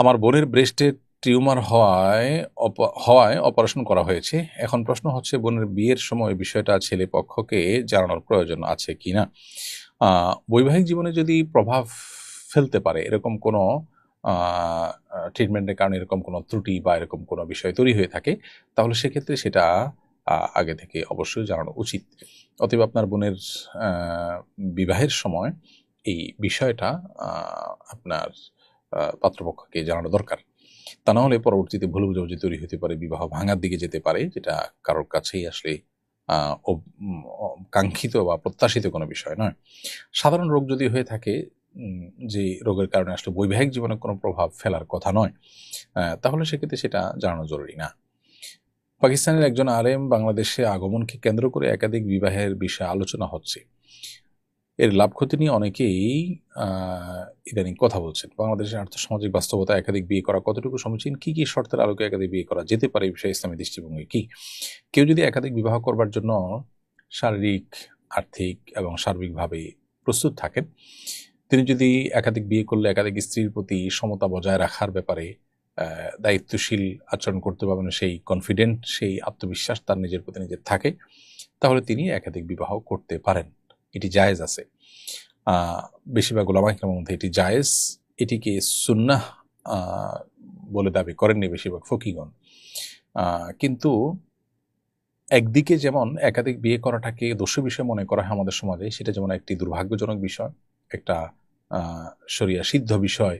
আমার বোনের ব্রেস্টে টিউমার হওয়ায় হওয়ায় অপারেশন করা হয়েছে। এখন প্রশ্ন হচ্ছে, বোনের বিয়ের সময় বিষয়টা ছেলে পক্ষকে জানানোর প্রয়োজন আছে কি না বৈবাহিক জীবনে যদি প্রভাব ফেলতে পারে, এরকম কোনো ট্রিটমেন্টের কারণে এরকম কোনো ত্রুটি বা এরকম কোনো বিষয় তৈরি হয়ে থাকে, তাহলে সেক্ষেত্রে সেটা আগে থেকে অবশ্যই জানানো উচিত। অতএব আপনার বোনের বিবাহের সময় এই বিষয়টা আপনার পাত্রপক্ষকে জানানো দরকার। তা না হলে পরবর্তীতে ভুল বুঝাবুঝি তৈরি হতে পারে, বিবাহ ভাঙার দিকে যেতে পারে, যেটা কারোর কাছেই আসলে কাঙ্ক্ষিত বা প্রত্যাশিত কোনো বিষয় নয়। সাধারণ রোগ যদি হয়ে থাকে যে রোগের কারণে আসলে বৈবাহিক জীবনে কোনো প্রভাব ফেলার কথা নয় তাহলে সেক্ষেত্রে সেটা জানানো জরুরি না। পাকিস্তানের একজন আরেম বাংলাদেশে আগমনকে কেন্দ্র করে একাধিক বিবাহের বিষয়ে আলোচনা হচ্ছে। এর লাভ ক্ষতি নিয়ে অনেকেই ইদানিং কথা বলছেন। বাংলাদেশের আর্থসামাজিক বাস্তবতা, একাধিক বিয়ে করা কতটুকু সমীচীন? কি কি শর্তের আলোকে একাধিক বিয়ে করা যেতে পারে এই বিষয়ে ইসলামী দৃষ্টিভঙ্গি কি? কেউ যদি একাধিক বিবাহ করবার জন্য শারীরিক, আর্থিক এবং সার্বিকভাবে প্রস্তুত থাকেন, তিনি যদি একাধিক বিয়ে করলে একাধিক স্ত্রীর প্রতি সমতা বজায় রাখার ব্যাপারে দায়িত্বশীল আচরণ করতে পারবেন সেই কনফিডেন্ট সেই আত্মবিশ্বাস তার নিজের প্রতি নিজের থাকে, তাহলে তিনি একাধিক বিবাহ করতে পারেন। এটি জায়েজ আছে। বেশিরভাগ ওলামাইকের মধ্যে এটি জায়েজ। এটিকে সুন্নাহ বলে দাবি করেননি বেশিরভাগ ফকিগণ কিন্তু একদিকে যেমন একাধিক বিয়ে করাটাকে দোষী বিষয় মনে করা হয় আমাদের সমাজে, সেটা যেমন একটি দুর্ভাগ্যজনক বিষয়, একটা শরিয়া সিদ্ধ বিষয়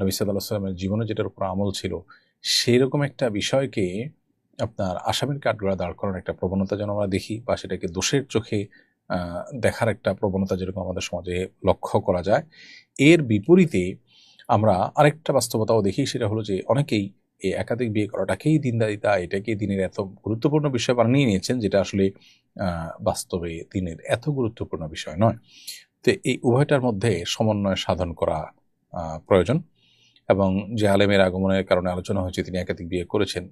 নবী সাল্লাহ সাল্লামের জীবনে যেটার উপর আমল ছিল সেই রকম একটা বিষয়কে আপনার আসামির কাঠগড়া দাঁড় করানোর একটা প্রবণতা যেন আমরা দেখি, বা সেটাকে দোষের চোখে দেখার একটা প্রবণতা যেরকম আমাদের সমাজে লক্ষ্য করা যায়। এর বিপরীতে আমরা আরেকটা বাস্তবতাও দেখি, সেটা হলো যে অনেকেই এই একাধিক বিয়ে করাটাকেই দিনদারিতা এটাকে দিনের এত গুরুত্বপূর্ণ বিষয় বানিয়ে নিয়েছেন, যেটা আসলে বাস্তবে দিনের এত গুরুত্বপূর্ণ বিষয় নয়। তো এই উভয়টার মধ্যে সমন্বয় সাধন করা প্রয়োজন এবং যে আলেমের আগমনের কারণে আলোচনা হয়েছে, তিনি একাধিক বিয়ে করেছেন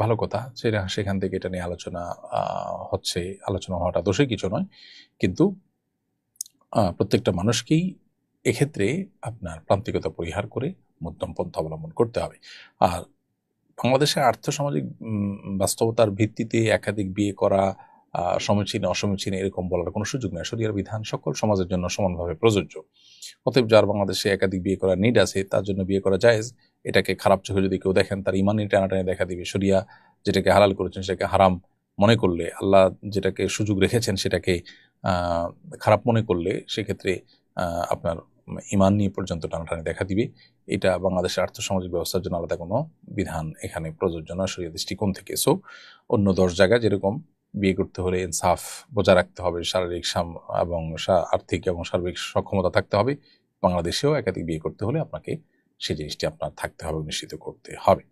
ভালো কথা। সেটা সেখান থেকে এটা নিয়ে আলোচনা হচ্ছে। আলোচনা হওয়াটা দোষে কিছু নয়। কিন্তু প্রত্যেকটা মানুষকেই এক্ষেত্রে আপনার প্রান্তিকতা পরিহার করে মধ্যম পন্থা অবলম্বন করতে হবে। আর বাংলাদেশের আর্থসামাজিক বাস্তবতার ভিত্তিতে একাধিক বিয়ে করা সমীচীন, অসমীচীন এরকম বলার কোনো সুযোগ নেই। শরিয়ার বিধান সকল সমাজের জন্য সমানভাবে প্রযোজ্য। অতএব যার বাংলাদেশে একাধিক বিয়ে করার নিড আছে, তার জন্য বিয়ে করা জায়েজ। এটাকে খারাপ চোখে যদি কেউ দেখেন, তার ইমানি টানাটানি দেখা দিবে। সরিয়া যেটাকে হালাল করেছেন, সেটাকে হারাম মনে করলে, আল্লাহ যেটাকে সুযোগ রেখেছেন, সেটাকে খারাপ মনে করলে, সেক্ষেত্রে আপনার ইমান নিয়ে পর্যন্ত টানাটানি দেখা দিবে। এটা বাংলাদেশের আর্থসামাজিক ব্যবস্থার জন্য আলাদা কোনো বিধান এখানে প্রযোজ্য নয়, শরীয় দৃষ্টিকোণ থেকে। সো অন্য দশ জায়গায় যেরকম বিয়ে করতে হলে ইনসাফ বজায় রাখতে হবে, শারীরিক সাম- এবং আর্থিক এবং সার্বিক সক্ষমতা থাকতে হবে, বাংলাদেশেও একাধিক বিয়ে করতে হলে আপনাকে সেই জিনিসটি আপনার থাকতে হবে নিশ্চিত করতে হবে।